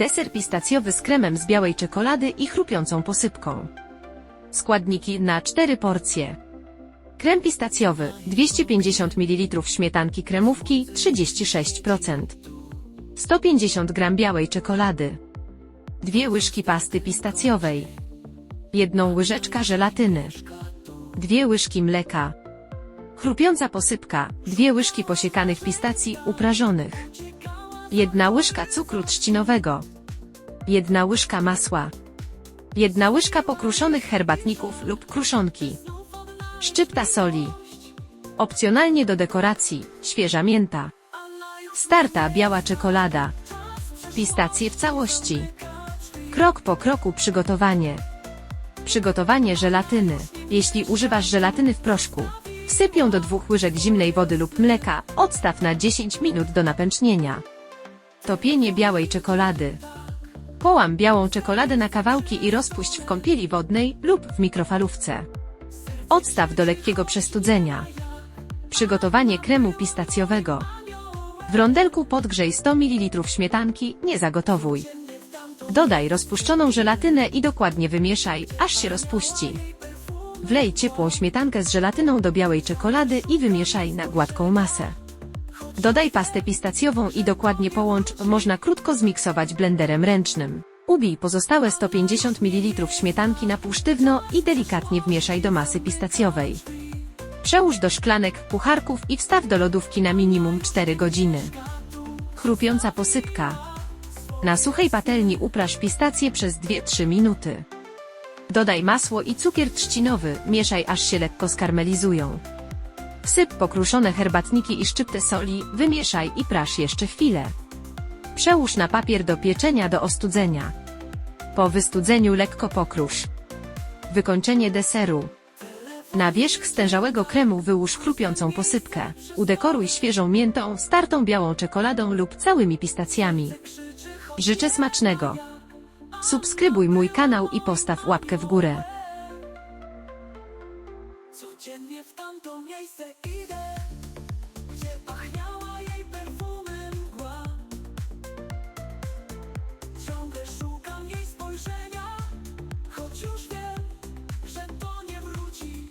Deser pistacjowy z kremem z białej czekolady i chrupiącą posypką. Składniki na 4 porcje. Krem pistacjowy 250 ml śmietanki kremówki 36%. 150 g białej czekolady. 2 łyżki pasty pistacjowej. 1 łyżeczka żelatyny. 2 łyżki mleka. Chrupiąca posypka, 2 łyżki posiekanych pistacji uprażonych. 1 łyżka cukru trzcinowego. 1 łyżka masła. 1 łyżka pokruszonych herbatników lub kruszonki. Szczypta soli. Opcjonalnie do dekoracji, świeża mięta. Starta biała czekolada. Pistacje w całości. Krok po kroku przygotowanie. Przygotowanie żelatyny. Jeśli używasz żelatyny w proszku, wsyp ją do dwóch łyżek zimnej wody lub mleka, odstaw na 10 minut do napęcznienia. Topienie białej czekolady. Połam białą czekoladę na kawałki i rozpuść w kąpieli wodnej lub w mikrofalówce. Odstaw do lekkiego przestudzenia. Przygotowanie kremu pistacjowego. W rondelku podgrzej 100 ml śmietanki, nie zagotowuj. Dodaj rozpuszczoną żelatynę i dokładnie wymieszaj, aż się rozpuści. Wlej ciepłą śmietankę z żelatyną do białej czekolady i wymieszaj na gładką masę. Dodaj pastę pistacjową i dokładnie połącz, można krótko zmiksować blenderem ręcznym. Ubij pozostałe 150 ml śmietanki na pół sztywno i delikatnie wmieszaj do masy pistacjowej. Przełóż do szklanek, pucharków i wstaw do lodówki na minimum 4 godziny. Chrupiąca posypka. Na suchej patelni upraż pistacje przez 2-3 minuty. Dodaj masło i cukier trzcinowy, mieszaj aż się lekko skarmelizują. Wsyp pokruszone herbatniki i szczyptę soli, wymieszaj i praż jeszcze chwilę. Przełóż na papier do pieczenia do ostudzenia. Po wystudzeniu lekko pokrusz. Wykończenie deseru. Na wierzch stężałego kremu wyłóż chrupiącą posypkę. Udekoruj świeżą miętą, startą białą czekoladą lub całymi pistacjami. Życzę smacznego. Subskrybuj mój kanał i postaw łapkę w górę. Codziennie w tamto miejsce idę. Gdzie pachniała jej perfumem mgła. Ciągle szukam jej spojrzenia Choć już wiem, że to nie wróci.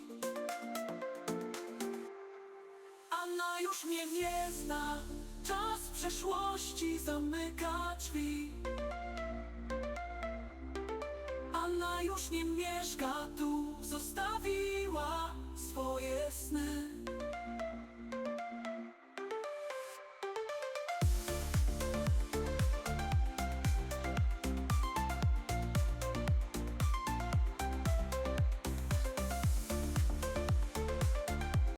Anna już mnie nie zna. Czas przeszłości zamyka drzwi. Anna już nie mieszka tu, sny.